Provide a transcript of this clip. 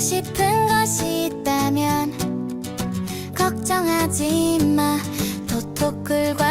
싶은 것이 있다면 걱정하지 마. 도토꿀과